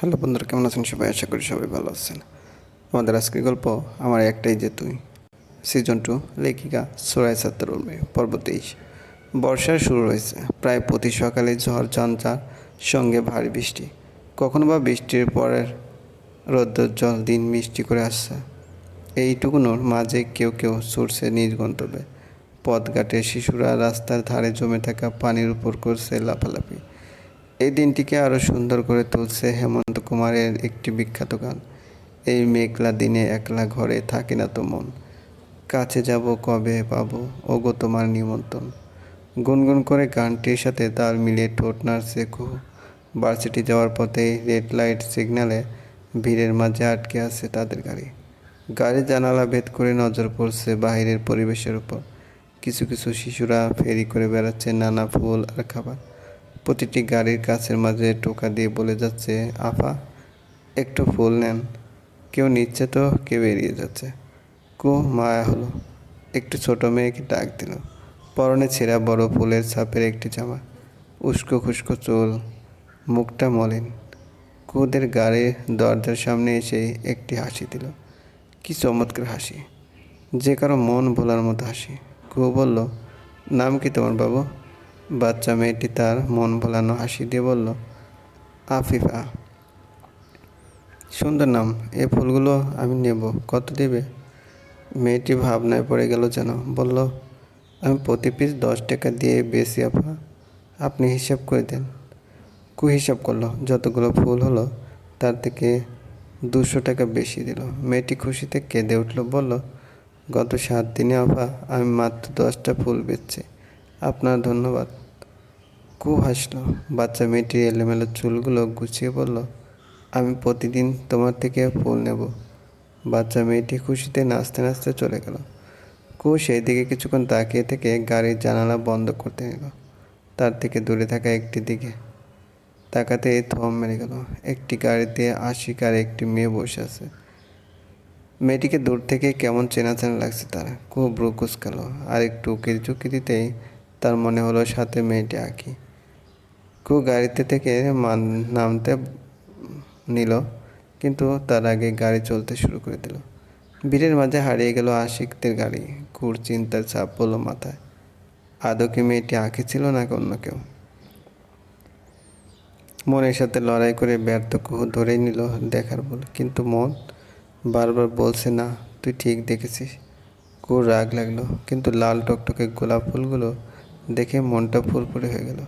Hello বন্ধুরা, কেমন আছেন সবাই? আশা করি সবাই ভালো আছেন। আমাদের আজকের গল্প আমার একটাই যে তুই। সিজন টু লেখিকা সোরাই সাত্তার উর্মি পর্ব তেইশ। বর্ষার শুরু হয়েছে। প্রায় প্রতি সকালে ঝড় ঝঞ্ঝার সঙ্গে ভারী বৃষ্টি। কখনো বা বৃষ্টির পরের রৌদ্রের জল দিন মিষ্টি করে আসছে। এইটুকুনোর মাঝে কেউ কেউ ছুটছে নিজ গন্তব্যে। পথঘাটে শিশুরা রাস্তার ধারে জমে থাকা পানির উপর করছে লাফালাফি। এই দিনটিকে আরও সুন্দর করে তুলছে হেমন্ত কুমারের একটি বিখ্যাত গান। এই মেঘলা দিনে একলা ঘরে থাকে না তো মন। কাছে যাব কবে পাবো? ওগো তোমার নিমন্ত্রণ। গুনগুন করে গানটির সাথে তাল মিলিয়ে ঠোঁট নাড়ছে কুহু। ভার্সিটি যাওয়ার পথে রেড লাইট সিগন্যালে ভিড়ের মাঝে আটকে আছে তাদের গাড়ি। গাড়ির জানালা ভেদ করে নজর পড়ছে বাইরের পরিবেশের উপর। কিছু কিছু শিশুরা ফেরি করে বেড়াচ্ছে নানা ফুল আর খাবার। প্রতিটি গাড়ির কাছের মাঝে টোকা দিয়ে বলে যাচ্ছে, আফা, একটু ফুল নেন। কেউ নিচ্ছে তো, কেউ এড়িয়ে যাচ্ছে। কু, মায়া হলো। একটু ছোট মেয়েকে ডাক দিল। পরনে ছেঁড়া বড় ফুলের ছাপের একটি জামা। উস্কো খুস্কো চুল। মুখটা মলিন। কুদের গাড়ির দরজার সামনে এসে একটি হাসি দিল। কি চমৎকার হাসি। যে কারও মন ভোলার মতো হাসি। কু বলল, নাম কি তোমার বাবু? বাচ্চা মেয়েটি তার মন ভোলানো হাসি দিয়ে বলল, আফিফা, সুন্দর নাম, এ ফুলগুলো আমি নেব, কত দেবে? মেয়েটি ভাবনায় পড়ে গেল যেন, বলল, আমি প্রতি পিস দশ টাকা দিয়ে বেশি, আপা। আপনি হিসাব করে দেন। কু হিসাব করল, যতগুলো ফুল হলো, তার থেকে দুশো টাকা বেশি দিল। মেয়েটি খুশিতে কেঁদে উঠল, বলল, গত সাত দিনে, আপা, আমি মাত্র দশটা ফুল বেচছি। আপনার ধন্যবাদ। কু হাসলো। বাচ্চা মেয়েটির এলোমেলো চুলগুলো গুছিয়ে বলল, আমি প্রতিদিন তোমার থেকে ফুল নেব। বাচ্চা মেয়েটি খুশিতে নাচতে নাচতে চলে গেল। কু সেই দিকে কিছুক্ষণ তাকিয়ে থেকে গাড়ির জানালা বন্ধ করতে নিল। তার থেকে দূরে থাকা একটি দিকে তাকাতে থম মেরে গেল। একটি গাড়িতে আশিক আর একটি মেয়ে বসে আছে। মেয়েটিকে দূর থেকে কেমন চেনা চেনা লাগছে তার। খুব ব্রু কুচকালো আর একটু উকির চুকি দিতেই তার মনে হলো সাথে মেয়েটি আঁকি। কু গাড়িতে থেকে মান নামতে নিল, কিন্তু তার আগে গাড়ি চলতে শুরু করে দিল। ভিড়ের মাঝে হারিয়ে গেল আশিকদের গাড়ি। কুর চিন্তার চাপ পড়ল মাথায়। আদৌ কি মেয়েটি আঁকি ছিল না অন্য কেউ? মনের সাথে লড়াই করে ব্যর্থ কুহু ধরেই নিল দেখার বল। কিন্তু মন বারবার বলছে, না, তুই ঠিক দেখেছিস। কুর রাগ লাগল, কিন্তু লাল টকটকে গোলাপ ফুলগুলো দেখে মনটা ফুরফুরে হয়ে গেল।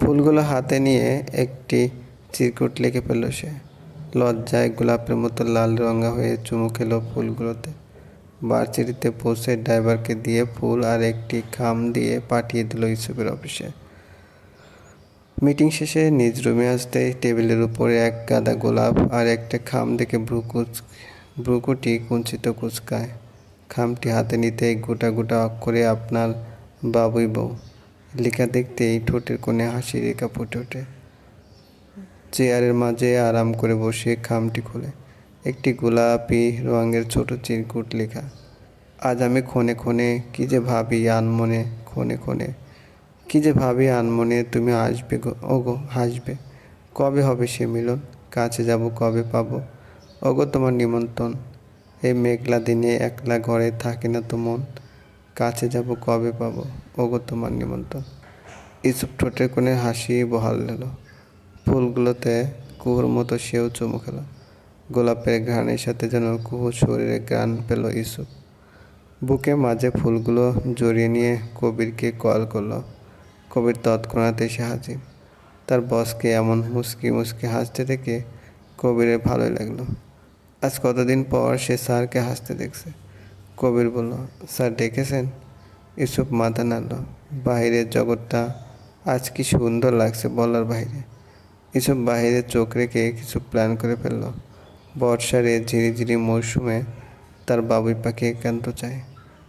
ফুলগুলো হাতে নিয়ে একটি চিরকুট লেগে ফেলল সে। লজ্জায় গোলাপের মতো লাল রঙা হয়ে চুমু খেলো ফুলগুলোতে। বারচিরিতে পৌঁছে ড্রাইভারকে দিয়ে ফুল আর একটি খাম দিয়ে পাঠিয়ে দিল ইউসুফের অফিসে। মিটিং শেষে নিজ রুমে আসতেই টেবিলের উপরে এক গাদা গোলাপ আর একটা খাম দেখে ভ্রুকুচ ভ্রুকুটি কুঞ্চিত কুচকায়। খামটি হাতে নিতেই গোটা গোটা অক্ষরে আপনার বাবুই বউ। লেখা দেখতে এই ঠোঁটের কোণে হাসি রেখা ফুটে ওঠে চেয়ারের মাঝে আরাম করে বসে খামটি খোলে। একটি গোলাপি রঙের ছোট চিরকুট লেখা। আজ আমি ক্ষণে ক্ষণে কি যে ভাবি আনমনে, ক্ষণে ক্ষণে। কি যে ভাবি আনমনে তুমি আসবে গো, ওগো, হাসবে। কবে হবে সে মিলন? কাছে যাব, কবে পাবো? ওগো তোমার নিমন্ত্রণ। এই মেঘলা দিনে একলা ঘরে থাকে না তো মন। কাছে যাব, কবে পাবো? ওগো তোমার নিমন্ত্রণ। ইসুপ ঠোঁটের কোণে হাসি বহাল দিল ফুলগুলোতে কুহুর মতো সেও চুমু খেলো। গোলাপের ঘ্রাণের সাথে যেন কুহুর শরীরে গান পেল ইসুপ। বুকে মাঝে ফুলগুলো জড়িয়ে নিয়ে কবিরকে কল করল। কবির তৎক্ষণাৎ এসে হাজির। তার বসকে এমন মুসকি মুসকি হাসতে দেখে কবিরের ভালোই লাগল। আজ কতদিন পর সে স্যারকে হাসতে দেখছে। কবির বলল স্যার ডেকেছেন। ইউসুফ মাথা নাড়ল। বাহিরের জগৎটা আজ কি সুন্দর লাগছে বলার বাইরে। এসব বাহিরে চোখ রেখে কিছু প্ল্যান করে ফেলল। বর্ষার এ ঝিরিঝিরি মৌসুমে তার বাবুই পাখি একান্ত চায়।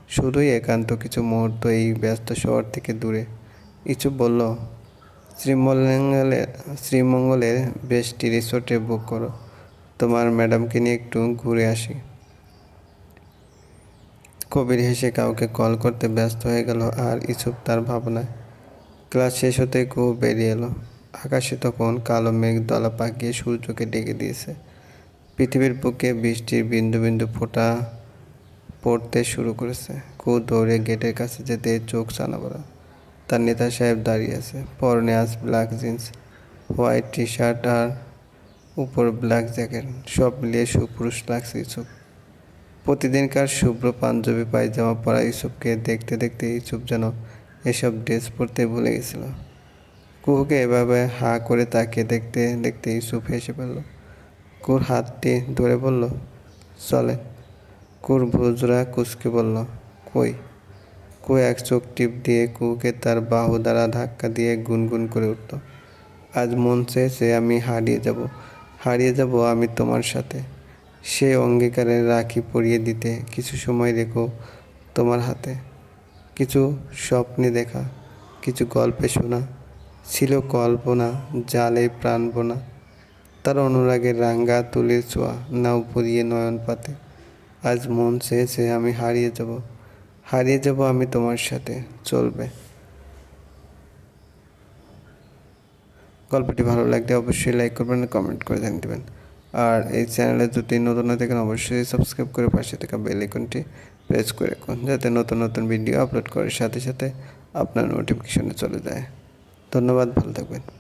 শুধুই একান্ত কিছু মুহূর্ত এই ব্যস্ত শহর থেকে দূরে। ইচু বলল শ্রীমঙ্গলের শ্রীমঙ্গলের বেশটি রিসোর্টে বুক করো। তোমার ম্যাডামকে নিয়ে একটু ঘুরে আসি। কবির হেসে কাউকে কল করতে ব্যস্ত হয়ে গেল আর ইসুপ তার ভাবনায়। ক্লাস শেষ হতে খুব বেরিয়ে এলো। আকাশে তখন কালো মেঘ দলা পাকিয়ে সূর্যকে ডেকে দিয়েছে। পৃথিবীর বুকে বৃষ্টির বিন্দু বিন্দু ফোঁটা পড়তে শুরু করেছে। কু দৌড়ে গেটের কাছে যেতে চোখ সানাবড়া তার নেতা সাহেব দাঁড়িয়ে আছে। পরনে আজ black jeans, white T shirt আর উপর ব্ল্যাক জ্যাকেট। সব মিলিয়ে সুপুরুষ লাগছে ইসুফ। প্রতিদিনকার শুভ্র পাঞ্জাবি পায়জামা পরা ইসুফকে দেখতে দেখতে ইসুফ যেন এসব ড্রেস পরতে ভুলে গেছিল। কুহুকে এভাবে হা করে তাকে দেখতে দেখতে ইসুফ হেসে ফেলল। কুর হাতটি ধরে বলল, চলে। কুর ভুজরা কুচকে বলল, কই? কু এক চোখ টিপ দিয়ে কুকে তার বাহু দ্বারা ধাক্কা দিয়ে গুনগুন করে উঠল। আজ মন চেয়েছে আমি হারিয়ে যাব। হারিয়ে যাব আমি তোমার সাথে। সে অঙ্গীকারে রাখি পরিয়ে দিতে কিছু সময় রেখো তোমার হাতে। কিছু স্বপ্নে দেখা, কিছু গল্পে শোনা, ছিল কল্পনা, জালে প্রাণ বোনা। তার অনুরাগের রাঙ্গা তুলির ছোঁয়া, নাও পুরিয়ে নয়ন পাতে। আজ মন চেয়েছে আমি হারিয়ে যাব হারিয়ে যাব আমি তোমার সাথে, চলবে। গল্পটি ভালো লাগলে অবশ্যই লাইক করবেন কমেন্ট করে জানিয়ে দেবেন। আর এই চ্যানেলে যদি নতুন হয়ে থাকেন, অবশ্যই সাবস্ক্রাইব করে পাশে থাকা বেল আইকনটি প্রেস করে রাখুন, যাতে নতুন নতুন ভিডিও আপলোড করার সাথে সাথে আপনার নোটিফিকেশনে চলে যায়। ধন্যবাদ, ভালো থাকবেন।